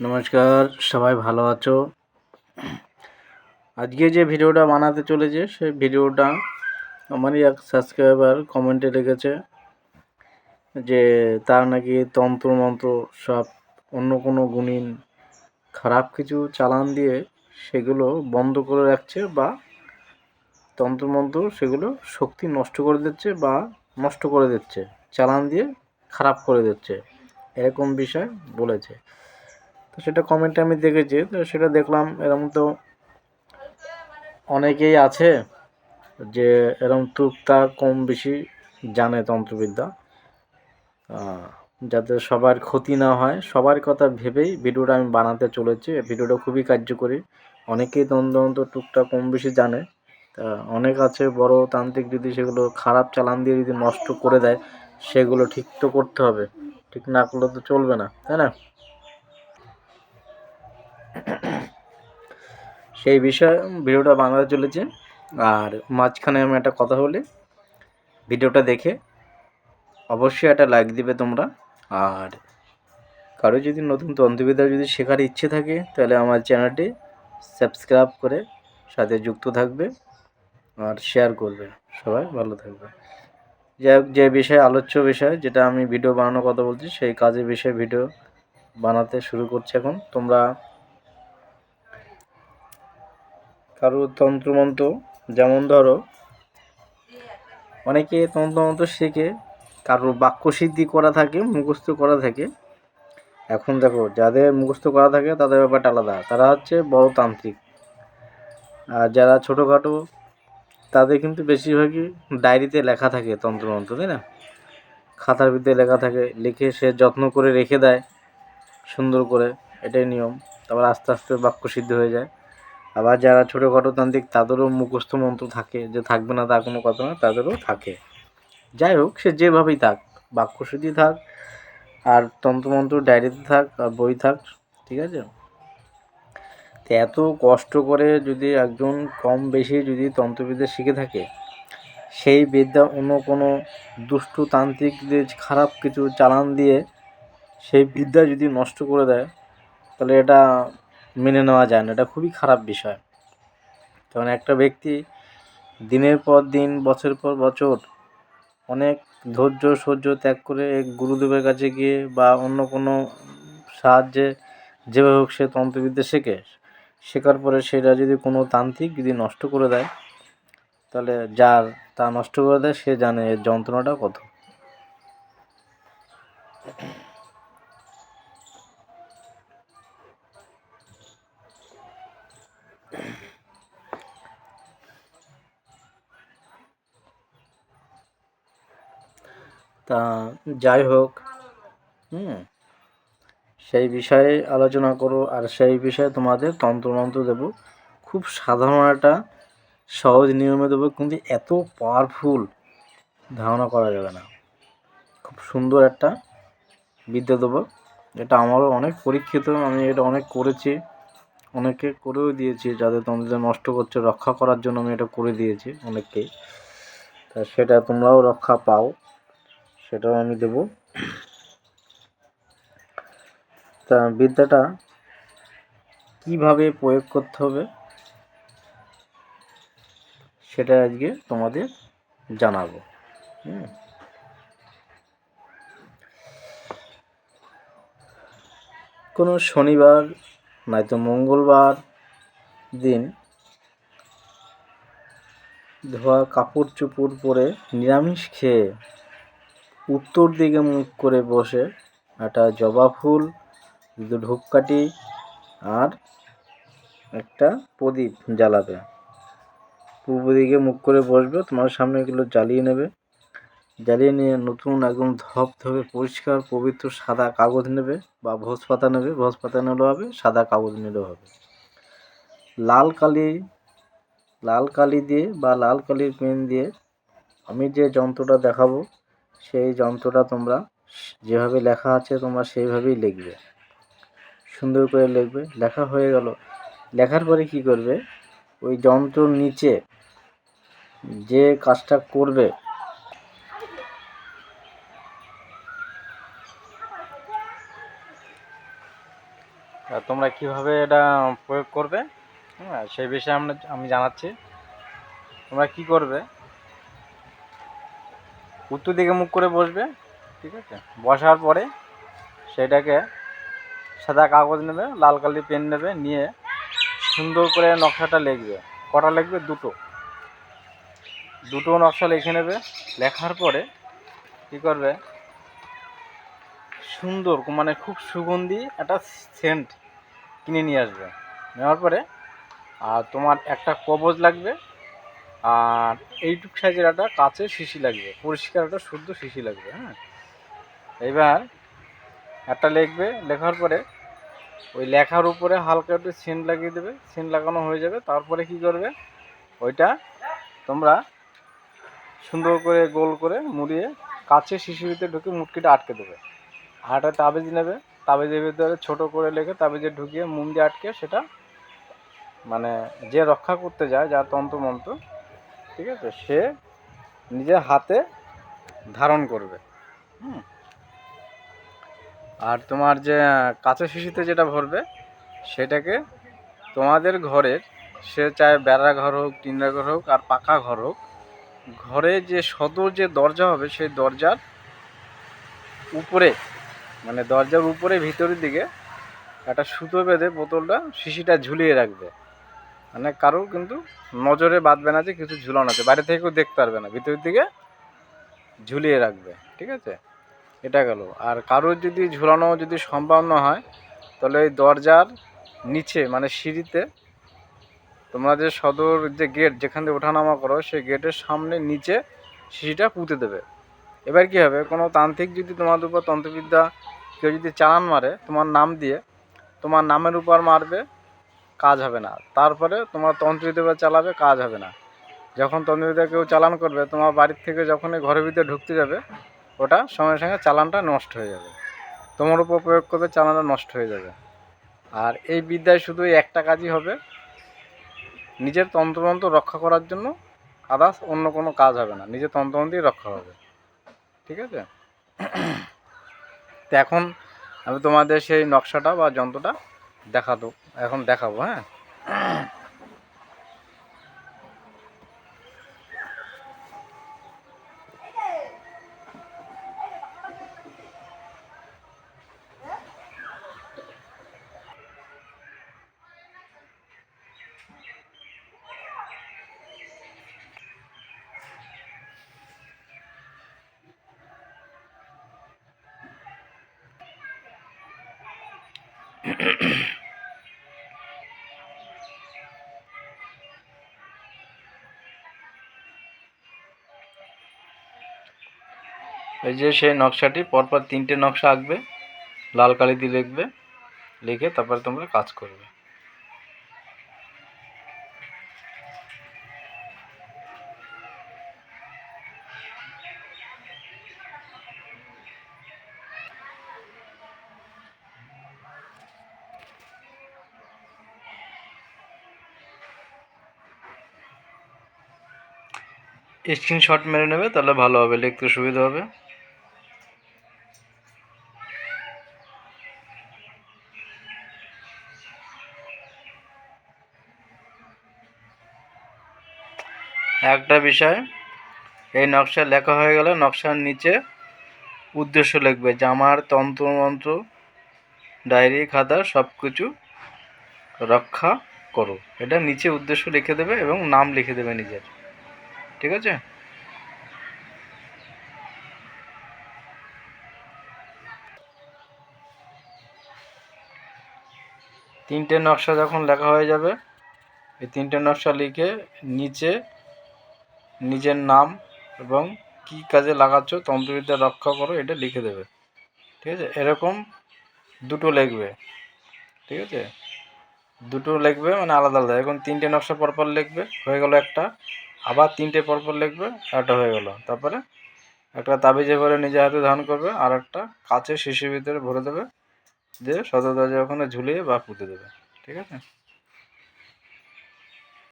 নমস্কার, সবাই ভালো আছো? আজকে যে ভিডিওটা বানাতে চলেছে, সেই ভিডিওটা আমারই এক সাবস্ক্রাইবার কমেন্টে রেখেছে যে তার নাকি তন্ত্রমন্ত্র সব অন্য কোনো গুণিন খারাপ কিছু চালান দিয়ে সেগুলো বন্ধ করে রাখছে বা তন্ত্রমন্ত্র সেগুলো শক্তি নষ্ট করে দিচ্ছে বা নষ্ট করে দিচ্ছে, চালান দিয়ে খারাপ করে দিচ্ছে, এরকম বিষয় বলেছে। সেটা কমেন্টে আমি দেখেছি, তো সেটা দেখলাম, এরকম তো অনেকেই আছে যে এরকম টুকটাক কম বেশি জানে তন্ত্রবিদ্যা। যাতে সবার ক্ষতি না হয়, সবার কথা ভেবেই ভিডিওটা আমি বানাতে চলেছি। ভিডিওটা খুবই কার্যকরী। অনেকেই তন্ত্র টুকটাক কম বেশি জানে। তা অনেক আছে বড় তান্ত্রিক যদি সেগুলো খারাপ চালান দিয়ে যদি নষ্ট করে দেয়, সেগুলো ঠিক তো করতে হবে। ঠিক না করলে তো চলবে না, তাই না? সেই বিষয়ে ভিডিওটা বানাতে চলেছে। আর মাঝখানে আমি একটা কথা বলি। ভিডিওটা দেখে অবশ্যই একটা লাইক দিবে তোমরা। আর কারও যদি নতুন তন্ত্রবিদ্যা যদি শেখার ইচ্ছে থাকে, তাহলে আমার চ্যানেলটি সাবস্ক্রাইব করে সাথে যুক্ত থাকবে আর শেয়ার করবে। সবাই ভালো থাকবে। যাই হোক, যে বিষয়ে আলোচ্য বিষয়, যেটা আমি ভিডিও বানানোর কথা বলছি, সেই কাজের বিষয়ে ভিডিও বানাতে শুরু করছি এখন। তোমরা কারও তন্ত্রমন্ত্র যেমন ধরো, অনেকে তন্ত্রমন্ত্র শেখে, কারোর বাক্যসিদ্ধি করা থাকে, মুখস্থ করা থাকে। এখন দেখো, যাদের মুখস্থ করা থাকে, তাদের ব্যাপারটা আলাদা। তারা হচ্ছে বড় তান্ত্রিক আর যারা ছোটোখাটো, তাদের কিন্তু বেশিরভাগই ডায়েরিতে লেখা থাকে তন্ত্রমন্ত্র, তাই না? খাতার ভিতরে লেখা থাকে, লিখে সে যত্ন করে রেখে দেয়, সুন্দর করে। এটাই নিয়ম। তারপর আস্তে আস্তে বাক্য সিদ্ধ হয়ে যায়। আবার যারা ছোটোখাটো তান্ত্রিক তাদেরও মুখস্থ মন্ত্র থাকে যে থাকবে না তা কোনো কথা না, তাদেরও থাকে। যাই হোক, সে যেভাবেই থাক বাক্যসিদ্ধি থাক, আর তন্ত্রমন্ত্র ডায়েরিতে থাক, আর বই থাক, ঠিক আছে? তো এত কষ্ট করে যদি একজন কম বেশি যদি তন্ত্রবিদ্যা শিখে থাকে, সেই বিদ্যা অন্য কোনো দুষ্টু তান্ত্রিকদের খারাপ কিছু চালান দিয়ে সেই বিদ্যা যদি নষ্ট করে দেয়, তাহলে এটা মেনে নেওয়া যায় না। এটা খুবই খারাপ বিষয়। কারণ একটা ব্যক্তি দিনের পর দিন বছর পর বছর অনেক ধৈর্য, সহ্য ত্যাগ করে গুরুদেবের কাছে গিয়ে বা অন্য কোনো সাহায্যে যেভাবে হোক সে তন্ত্রবিদ্যা শেখে, শেখার পরে সেটা যদি কোনো তান্ত্রিক যদি নষ্ট করে দেয়, তাহলে যার তা নষ্ট করে দেয়, সে জানে এর যন্ত্রণাটা কত। তা যাই হোক, হুম, সেই বিষয়ে আলোচনা করো আর সেই বিষয়ে তোমাদের তন্ত্রমন্ত্র দেবো। খুব সাধারণ একটা সহজ নিয়মে দেবো, কিন্তু এত পাওয়ারফুল ধারণা করা যাবে না। খুব সুন্দর একটা বিদ্যা দেবো। এটা আমারও অনেক পরীক্ষিত, আমি এটা অনেক করেছি। অনেকে করেও দিয়েছি যাদের তোমাদের নষ্ট করছে, রক্ষা করার জন্য আমি এটা করে দিয়েছি অনেককেই। তা সেটা তোমরাও রক্ষা পাও, সেটাও আমি দেবো। তা বিদ্যাটা কীভাবে প্রয়োগ করতে হবে, সেটা আজকে তোমাদের জানাব। হুম। কোনো শনিবার নয়তো মঙ্গলবার দিন ধোয়া কাপড় চুপড় পরে নিরামিষ খেয়ে উত্তর দিকে মুখ করে বসে একটা জবা ফুল, দুটো ধূপকাঠি আর একটা প্রদীপ জ্বালাবে। পূর্ব দিকে মুখ করে বসবে, তোমার সামনে এগুলো জ্বালিয়ে নেবে। জ্বালিয়ে নিয়ে নতুন একদম ধপ ধপে পরিষ্কার, পবিত্র সাদা কাগজ নেবে বা ভোজ পাতা নেবে। ভোজ পাতা নিলেও হবে, সাদা কাগজ নিলেও হবে। লাল কালি লাল কালি দিয়ে বা লাল কালির পেন দিয়ে আমি যে যন্ত্রটা দেখাবো, সেই যন্ত্রটা তোমরা যেভাবে লেখা আছে তোমরা সেইভাবেই লিখবে। সুন্দর করে লিখবে। লেখা হয়ে গেল। লেখার পরে কি করবে? ওই যন্ত্রর নিচে যে কাজটা করবে তোমরা কীভাবে এটা প্রয়োগ করবে? হ্যাঁ সেই বিষয়ে আমরা, আমি জানাচ্ছি। তোমরা কি করবে? উত্তর দিকে মুখ করে বসবে, ঠিক আছে? বসার পরে সেটাকে সাদা কাগজ নেবে, লাল কালি পেন নেবে, নিয়ে সুন্দর করে নকশাটা লিখবে। কটা লিখবে? দুটো। দুটো নকশা লিখে নেবে। লেখার পরে কী করবে? সুন্দর মানে খুব সুগন্ধি একটা সেন্ট কিনে নিয়ে আসবে। নেওয়ার পরে, আর তোমার একটা কবজ লাগবে, আর এইটুক সাইজের একটা কাছে শিশি লাগবে, পরিষ্কার একটা শুদ্ধ শিশি লাগবে হ্যাঁ? এবার একটা লিখবে, লেখার পরে ওই লেখার উপরে হালকা একটু সেন্ট লাগিয়ে দেবে সেন্ট লাগানো হয়ে যাবে, তারপরে কি করবে? ওইটা তোমরা সুন্দর করে গোল করে মুড়িয়ে কাছে শিশির ভিতরে ঢুকে মুটকিটা আটকে দেবে। আর একটা তাবিজ নেবে তাবিজের ভিতরে ছোট করে লেখে তাবিজে ঢুকিয়ে মুম দিয়ে আটকে সেটা মানে যে রক্ষা করতে যায় যার তন্ত্রমন্ত্র ঠিক আছে, সে নিজের হাতে ধারণ করবে। হুম। আর তোমার যে কাঁচের শিশিতে যেটা ভরবে, সেটাকে তোমাদের ঘরের, সে চায় বেড়া ঘর হোক টিন্ডা ঘর হোক, আর পাকা ঘর হোক, ঘরে যে সদর যে দরজা হবে, সেই দরজার উপরে মানে দরজার উপরে, ভিতরের দিকে একটা সুতো বেঁধে বোতলটা শিশিটা ঝুলিয়ে রাখবে। মানে কারোর কিন্তু নজরে বাঁধবে না যে কিছু ঝুলানো আছে। বাইরে থেকে কেউ দেখতে পারবে না। ভিতরের দিকে ঝুলিয়ে রাখবে। ঠিক আছে? এটা গেল। আর কারোর যদি ঝুলানো যদি সম্ভব না হয়, তাহলে ওই দরজার নিচে মানে সিঁড়িতে তোমরা যে সদর যে গেট যেখান থেকে ওঠানামা করো, সেই গেটের সামনে নিচে সিঁড়িটা পুঁতে দেবে। এবার কি হবে? কোনো তান্ত্রিক যদি তোমাদের উপর তন্ত্রবিদ্যা কেউ যদি চালান মারে, তোমার নাম দিয়ে তোমার নামের উপর মারবে, কাজ হবে না। তারপরে তোমার তন্ত্রবিদ্যা চালাবে, কাজ হবে না। যখন তন্ত্রবিদ্যা কেউ চালান করবে, তোমার বাড়ির থেকে যখনই ঘরের ভিতরে ঢুকতে যাবে, ওটা সঙ্গে সঙ্গে চালানটা নষ্ট হয়ে যাবে। তোমার উপর প্রয়োগ করবে, চালানটা নষ্ট হয়ে যাবে। আর এই বিদ্যায় শুধু একটা কাজই হবে, নিজের তন্ত্রমন্ত্র রক্ষা করার জন্য আদার্স অন্য কোনো কাজ হবে না। নিজের তন্ত্রমন্ত্রই রক্ষা হবে। ঠিক আছে? তো এখন আমি তোমাদের সেই নকশাটা বা যন্ত্রটা দেখাতো এখন দেখাবো হ্যাঁ? এই যে সেই নকশাটি, পরপর তিনটে নকশা আঁকবে, লাল কালি দিয়ে লিখবে, লিখে তারপরে তোমরা কাজ করবে। স্ক্রিনশট মেরে নেবে, তাহলে ভালো হবে লিখতে সুবিধা হবে। একটা বিষয়, এই নকশা লেখা হয়ে গেলে নকশার নিচে উদ্দেশ্য লিখবে, জামার তন্ত্রমন্ত্র ডায়েরি, খাতা সব কিছু রক্ষা করো। এটা নিচে উদ্দেশ্য লিখে দেবে এবং নাম লিখে দেবে নিজের। ঠিক আছে? তিনটে নকশা যখন লেখা হয়ে যাবে, এই তিনটে নকশা লিখে নিচে নিজের নাম এবং কি কাজে লাগাচ্ছ, তন্ত্রবিদ্যা রক্ষা করো, এটা লিখে দেবে। ঠিক আছে? এরকম দুটো লিখবে। ঠিক আছে? দুটো লিখবে মানে আলাদা আলাদা। এখন তিনটে নকশা পরপর লিখবে, হয়ে গেল একটা। আবার তিনটে পরপর লিখবে, একটা হয়ে গেল। তারপরে একটা তাবিজে ভরে নিজে হাতে ধান করবে, আর একটা কাছে শিশির ভিতরে ভরে দেবে, দিয়ে সদর দরজা ওখানে ঝুলিয়ে বা পুঁতে দেবে। ঠিক আছে?